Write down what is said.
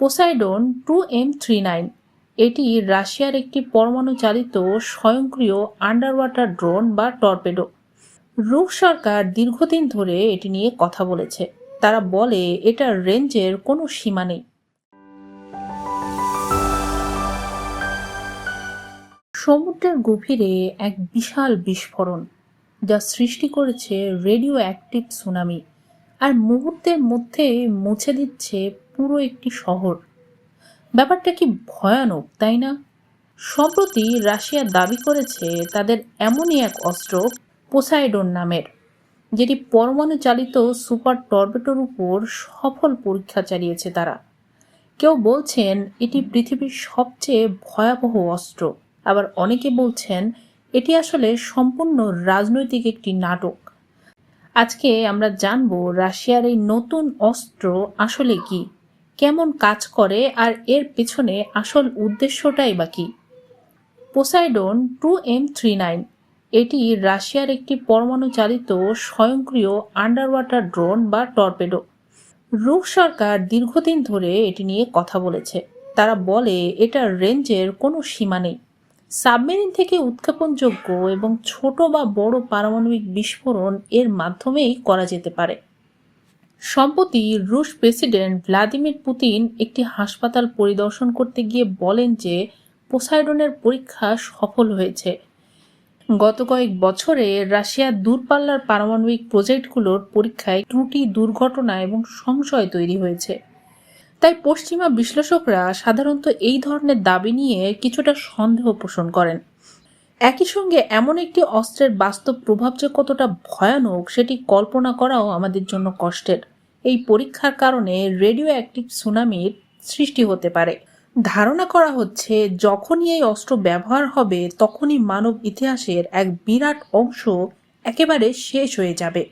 Poseidon two M three nine এটি রাশিয়ার একটি পরমাণু চালিত স্বয়ংক্রিয় আন্ডার ওয়াটার ড্রোন বা টর্পেডো রুশ সরকার দীর্ঘদিন ধরে এটি নিয়ে কথা বলেছে। তারা বলে এটার রেঞ্জের কোনো সীমা নেই। সমুদ্রের গভীরে এক বিশাল বিস্ফোরণ, যা সৃষ্টি করেছে রেডিও অ্যাক্টিভ সুনামি আর মুহূর্তের মধ্যে মুছে দিচ্ছে পুরো একটি শহর। ব্যাপারটা কি ভয়ানক, তাই না? সম্প্রতি রাশিয়া দাবি করেছে তাদের এমনই এক অস্ত্র পোসাইডন নামের, যেটি পরমাণু চালিত সুপার টর্বেটোর উপর সফল পরীক্ষা চালিয়েছে তারা। কেউ বলছেন এটি পৃথিবীর সবচেয়ে ভয়াবহ অস্ত্র, আবার অনেকে বলছেন এটি আসলে সম্পূর্ণ রাজনৈতিক একটি নাটক। আজকে আমরা জানব রাশিয়ার এই নতুন অস্ত্র আসলে কি। কেমন কাজ করে আর এর পেছনে আসল উদ্দেশ্যটাই বা কি? Poseidon two M three nine, এটি রাশিয়ার একটি পরমাণু চালিত স্বয়ংক্রিয় আন্ডার ওয়াটার ড্রোন বা টর্পেডো। রুশ সরকার দীর্ঘদিন ধরে এটি নিয়ে কথা বলেছে। তারা বলে এটার রেঞ্জের কোনো সীমা নেই। সাবমেরিন থেকে উৎক্ষেপণযোগ্য এবং ছোট বা বড় পারমাণবিক বিস্ফোরণ এর মাধ্যমেই করা যেতে পারে। সম্প্রতি রুশ প্রেসিডেন্ট ভ্লাদিমির পুতিন একটি হাসপাতাল পরিদর্শন করতে গিয়ে বলেন যে পোসাইডনের পরীক্ষা সফল হয়েছে। গত কয়েক বছরে রাশিয়ার দূরপাল্লার পারমাণবিক প্রজেক্টগুলোর পরীক্ষায় ত্রুটি, দুর্ঘটনা এবং সংশয় তৈরি হয়েছে। তাই পশ্চিমা বিশ্লেষকরা সাধারণত এই ধরনের দাবি নিয়ে কিছুটা সন্দেহ পোষণ করেন। একই সঙ্গে এমন একটি অস্ত্রের বাস্তব প্রভাব যে কতটা ভয়ানক, সেটি কল্পনা করাও আমাদের জন্য কষ্টের। এই পরীক্ষার কারণে রেডিও অ্যাক্টিভ সুনামির সৃষ্টি হতে পারে। ধারণা করা হচ্ছে, যখনই এই অস্ত্র ব্যবহার হবে, তখনই মানব ইতিহাসের এক বিরাট অংশ একেবারে শেষ হয়ে যাবে।